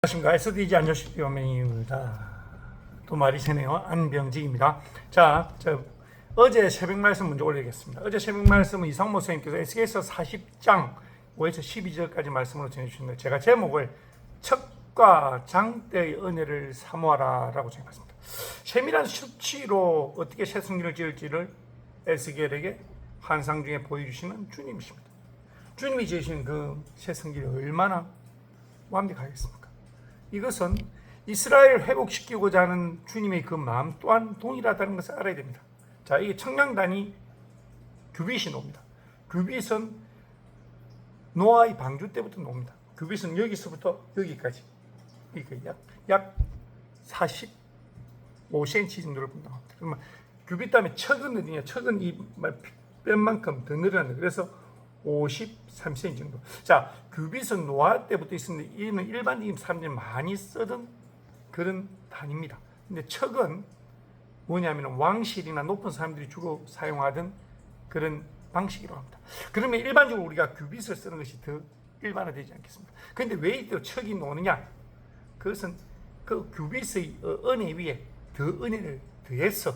안녕하십니까. SDG 안녕하십니까. 요명입니다. 또 말이 새네요. 안병직입니다. 자, 저 어제 새벽 말씀 먼저 올리겠습니다. 어제 새벽 말씀은 이상모 선생님께서 에스겔서 40장 5에서 12절까지 말씀으로 전해주셨는데 제가 제목을 척과 장대의 은혜를 사모하라 라고 정했습니다. 세밀한 수치로 어떻게 새 성경을 지을지를 에스겔에게 환상 중에 보여주시는 주님이십니다. 주님이 지으신 그새 성경이 얼마나 완벽하겠습니까? 이것은 이스라엘 회복시키고자 하는 주님의 그 마음 또한 동일하다는 것을 알아야 됩니다. 자, 이게 청량단이 규빗이 놉니다. 규빗은 노아의 방주 때부터 놉니다. 규빗은 여기서부터 여기까지. 약, 약 45cm 정도를 분담합니다. 그러면 규빗 다음에 척은 어디냐? 척은 이 뼈만큼 더 늘어나는 그래서 53cm 정도. 자, 규빗은 노아 때부터 있었는데 이는 일반적인 사람들이 많이 쓰던 그런 단위입니다. 근데 척은 뭐냐면 왕실이나 높은 사람들이 주로 사용하던 그런 방식이라고 합니다. 그러면 일반적으로 우리가 규빗을 쓰는 것이 더 일반화되지 않겠습니까? 그런데 왜 이때 척이 노느냐? 그것은 그 규빗의 어, 은혜 위에 더 은혜를 더해서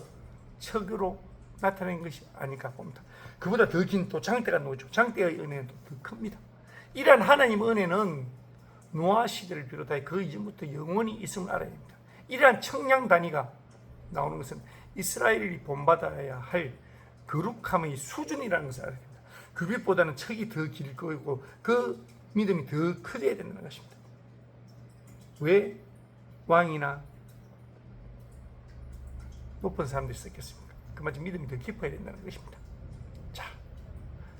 척으로 나타낸 것이 아닐까 봅니다. 그보다 더 긴 또 장대가 노죠. 장대의 은혜는 더 큽니다. 이러한 하나님 은혜는 노아 시대를 비롯하여 그 이전부터 영원히 있음을 알아야 됩니다. 이러한 청량 단위가 나오는 것은 이스라엘이 본받아야 할 거룩함의 수준이라는 것을 알아야 됩니다. 규빗보다는 척이 더 길 거고 그 믿음이 더 커져야 된다는 것입니다. 왜 왕이나 높은 사람들이 썼겠습니까? 그만큼 믿음이 더 깊어야 된다는 것입니다. 자,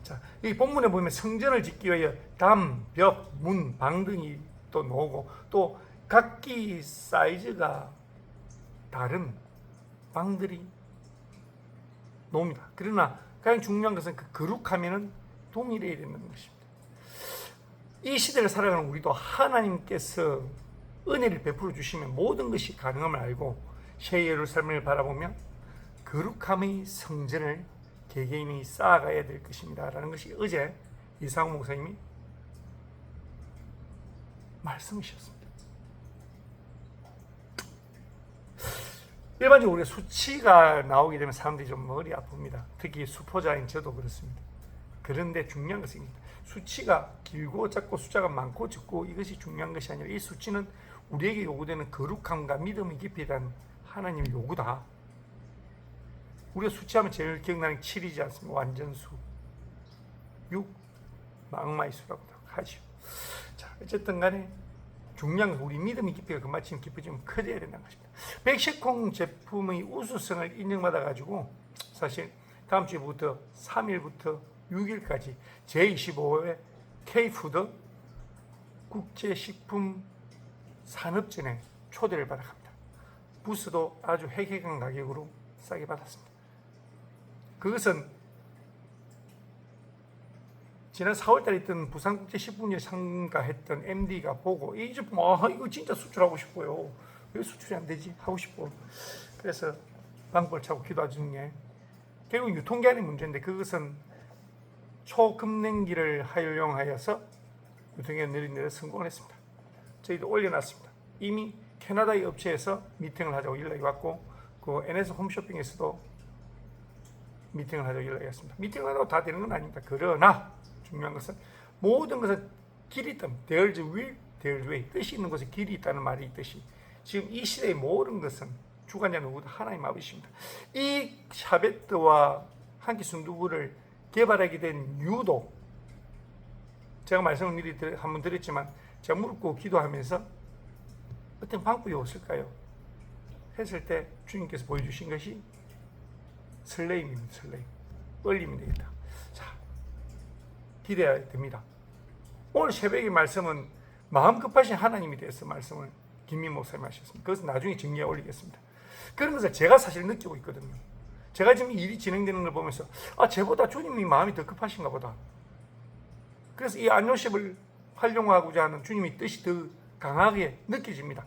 자, 이 본문에 보면 성전을 짓기 위하여 담, 벽, 문, 방 등이 또 나오고 또 각기 사이즈가 다른 방들이 나옵니다. 그러나 가장 중요한 것은 그 거룩하면은 동일해야 된다는 것입니다. 이 시대를 살아가는 우리도 하나님께서 은혜를 베풀어 주시면 모든 것이 가능함을 알고 새 예루살렘을 바라보며 거룩함의 성전을 개개인이 쌓아가야 될 것입니다 라는 것이 어제 이상호 목사님이 말씀이셨습니다. 일반적으로 우리가 수치가 나오게 되면 사람들이 좀 머리 아픕니다. 특히 수포자인 저도 그렇습니다. 그런데 중요한 것은 수치가 길고 작고 숫자가 많고 적고 이것이 중요한 것이 아니라 이 수치는 우리에게 요구되는 거룩함과 믿음의 깊이에 하나님의 요구다. 우리가 수치하면 제일 기억나는 7이지 않습니까? 완전수. 6, 망마의 수라고 하죠. 자, 어쨌든 간에 것은 우리 믿음의 깊이가 그만큼 깊어지면 커져야 된다는 것입니다. 백식콩 제품의 우수성을 인정받아 가지고 사실 다음 주부터 3일부터 6일까지 제25회 K푸드 국제식품 산업진행 초대를 받아갑니다. 부스도 아주 획획한 가격으로 싸게 받았습니다. 그것은 지난 4월달에 있던 부산국제 식품제 참가했던 MD가 보고 이 제품 아 이거 진짜 수출하고 싶어요. 왜 수출이 안 되지? 하고 싶어. 그래서 방법을 찾고 기도하 중에 결국 유통기한의 문제인데 그것은 초급냉기를 활용하여서 유통기한 내리는 데 성공을 했습니다. 저희도 올려놨습니다. 이미 캐나다의 업체에서 미팅을 하자고 연락이 왔고 그 NS 홈쇼핑에서도 미팅을 하자고 연락이 왔습니다. 미팅을 하다고 다 되는 건 아닙니다. 그러나 중요한 것은 모든 것은 길이 있다. There's will, there's way. 뜻이 있는 곳에 길이 있다는 말이 있듯이 지금 이 시대의 모든 것은 주관자 누구도 하나님 아버지입니다. 이 샤베트와 한끼 순두부를 개발하게 된 이유도 제가 말씀을 미리 한번 드렸지만 제가 무릎 꿇고 기도하면서 어떤 방법이 없을까요? 했을 때 주님께서 보여주신 것이 설레임입니다. 설레임. 떨림이 되겠다. 자, 기대해야 됩니다. 오늘 새벽의 말씀은 마음 급하신 하나님에 대해서 말씀을 김민 목사님 하셨습니다. 그것은 나중에 정리해 올리겠습니다. 그런 것을 제가 사실 느끼고 있거든요. 제가 지금 일이 진행되는 걸 보면서 아, 쟤보다 주님이 마음이 더 급하신가 보다. 그래서 이 안요셉을 활용하고자 하는 주님의 뜻이 더 강하게 느껴집니다.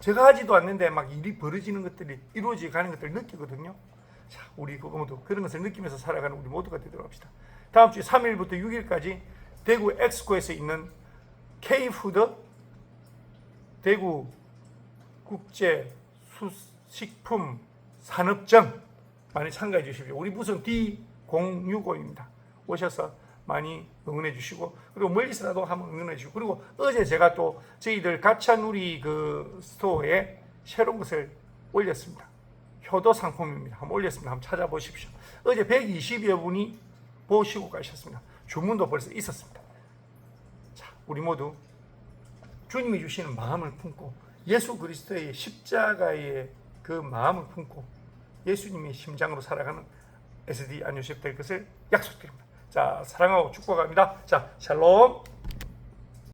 제가 하지도 않는데 막 일이 벌어지는 것들이 이루어져 가는 것들을 느끼거든요. 자, 우리 모두 그런 것을 느끼면서 살아가는 우리 모두가 되도록 합시다. 다음 주 3일부터 6일까지 대구 엑스코에서 있는 K푸드 대구 국제 수식품 산업정 많이 참가해 주십시오. 우리 부서는 D065입니다. 오셔서 많이 응원해 주시고 그리고 멀리서라도 한번 응원해 주시고 그리고 어제 제가 또 저희들 가차누리 그 스토어에 새로운 것을 올렸습니다. 효도 상품입니다. 한번 올렸습니다. 한번 찾아보십시오. 어제 120여 분이 보시고 가셨습니다. 주문도 벌써 있었습니다. 자, 우리 모두 주님이 주시는 마음을 품고 예수 그리스도의 십자가의 그 마음을 품고 예수님의 심장으로 살아가는 SD 안유셉 될 것을 약속드립니다. 자, 사랑하고 축복합니다. 자, 샬롬.